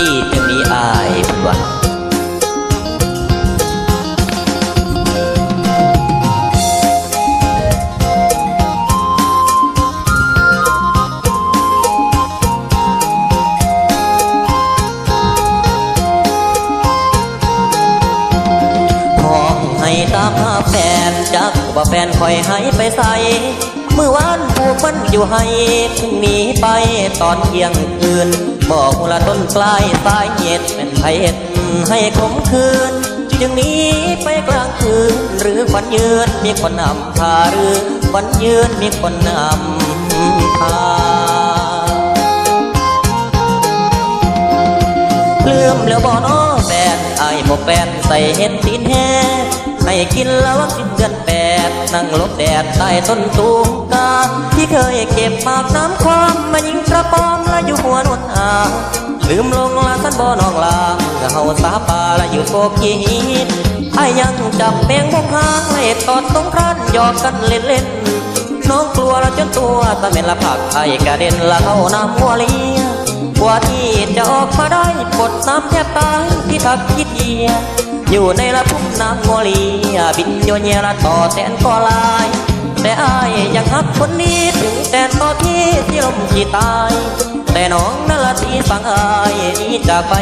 ดีจึงมีอายเพิ่นว่าห้อให้ตามหาแฟนจักว่าแฟนคอยให้ไปใส่ มื่อวานผูกมันอยู่ให้เพิ่งหนีไปตอนเที่ยงคืนบอกละต้นปลายสายเหตุเป็นไผเหตุให้ขมคืน จึงหนี้ไปกลางคืน หรือฝันยืนมีคนนำพาหรือฝันยืนมีคนนำพาลืมแล้วบ่น้อแฟนไอ้ายบ่แฟนใส่เห็ดตีนแห่ให้กินแล้วกินเดือนแปด นั่งหลบแดดใต้ต้นตูมกาที่เคยเก็บปากน้ำความมายิงกระปอมและอยู่หัวนวลอาลืมลงลาสันบ่น้องลาเฮาสาปาและอยู่โกกีดไอ้ายยังจับแมงบงหางเล่ตอดตรงครันหยอกกันเล่นๆน้องกลัวละจนตัวตะเม็นละผักไอ้กระเด็นละเข้าน้ำหัวเลียกว่าที่จะออกมาได้ปดน้ำแทบตายที่ทักคิดเยีย อยู่ในละพุ่มน้ำงัวลีบินโยเนียละต่อแสนก็ลาย แต่อายยังฮักคนนี้ถึงแสนต่อที่ที่ลมที่ตาย แต่น้องนั่นละที่ฟังอายนี้จากไป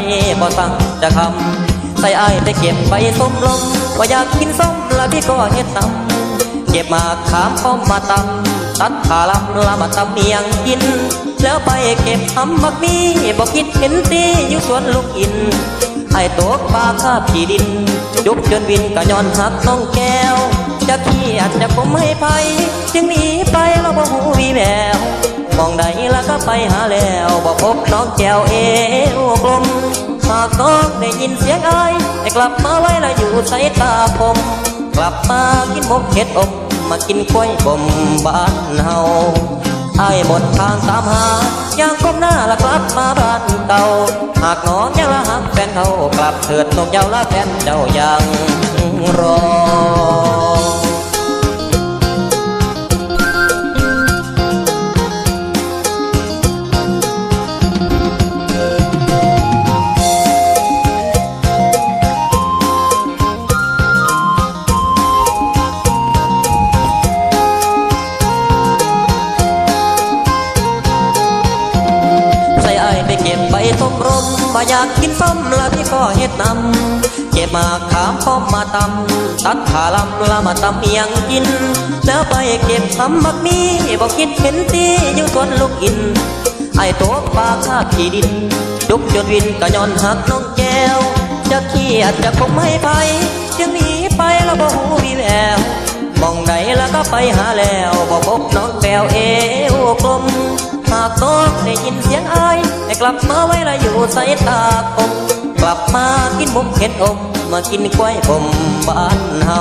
บ่สั่งจะคำใส่อายไปเก็บไปส้มลมว่าอยากกินส้มละพี่ก็เฮ็ดตำเก็บมาขามป้อมมาตำตัดขาลำละมาตำเมียงกิน แล้วไปเก็บทำมักมีบอกคิดเห็นตีอยู่สวนลูกอิน อ้ตัวปลาคาบที่ดินยุบจนวินก็ย้อนหักน้องแก้ว จะเครียดจะผมให้ไปจึงหนีไปแล้วบ่หูวีแววมองใดแล้วก็ไปหาแล้วบ่พบน้องแก้วเอวกลมหากน้องได้ยินเสียงไอ้ายให้กลับมาไว้ละอยู่ใสายตาผม กลับมากินมกเห็ดอบมากินกล้วยบ่มบ้านเฮา ไอ้หมดทางตามหา ยังก้มหน้าละกลับมาบ้านเก่า หากน้องยังละหักแฟนเขากลับเถิดนกเยาวละแฟนเจ้ายังรอ ส้มรมมาอยากกินส้มละพี่ก็เฮ็ดนำเก็บมาขามป้อมมาตำตัดขาลำละมาตำเมียงกิน แล้วไปเก็บทำมักมีบอกคิดเห็นตีอยู่สวนลูกอิน ไอ้ตัวปลาคาบที่ดินยุบจนวินก็ย้อนหักน้องแก้ว จะเครียดจะคงไม่ไปจึงหนีไปแล้วบ่หูวีแววมองไหนแล้วก็ไปหาแล้วบอกพบน้องแก้วเอวกลม หากน้องได้ยินเสียงอายให้กลับมาไว้ละอยู่สายตาคมกลับมากินมุกเห็ดอมมากินกล้วยผมบ้านเฮา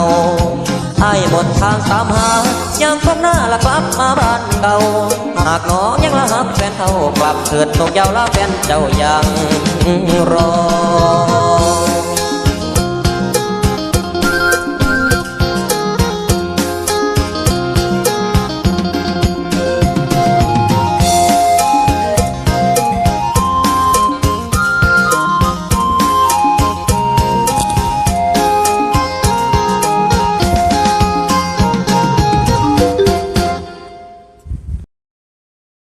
ไอ้หมดทางตามหายังก้มหน้าละกลับมาบ้านเก่าหากน้องยังละหักแฟนเขากลับเถิดนกยาวละแฟนเจ้ายังรอ